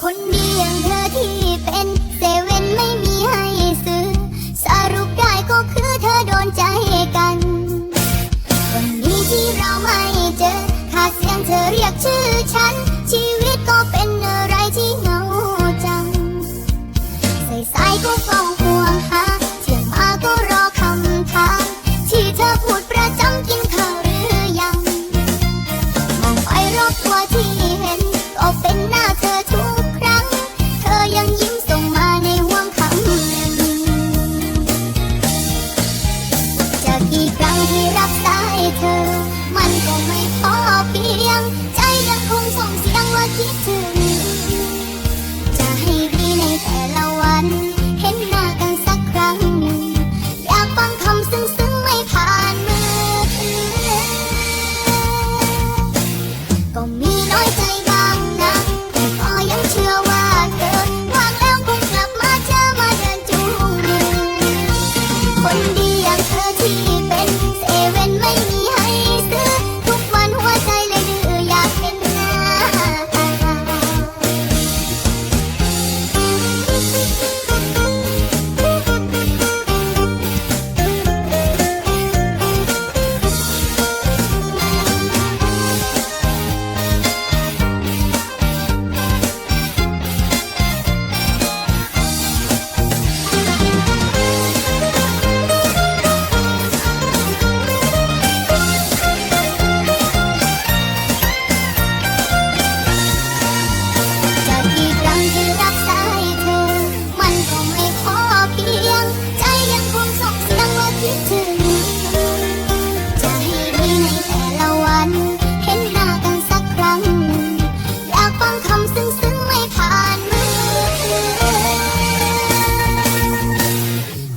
คนเดียว ที่รับได้เธอ มันก็ไม่พอเพียง ใจยังคงส่งเสียงว่าคิดถึง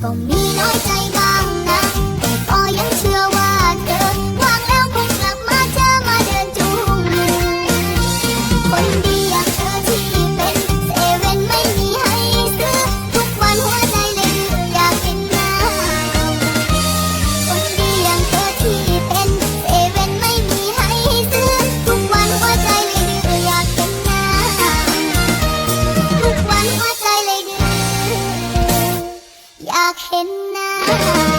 ก็มีน้อยใจ เห็นหน้า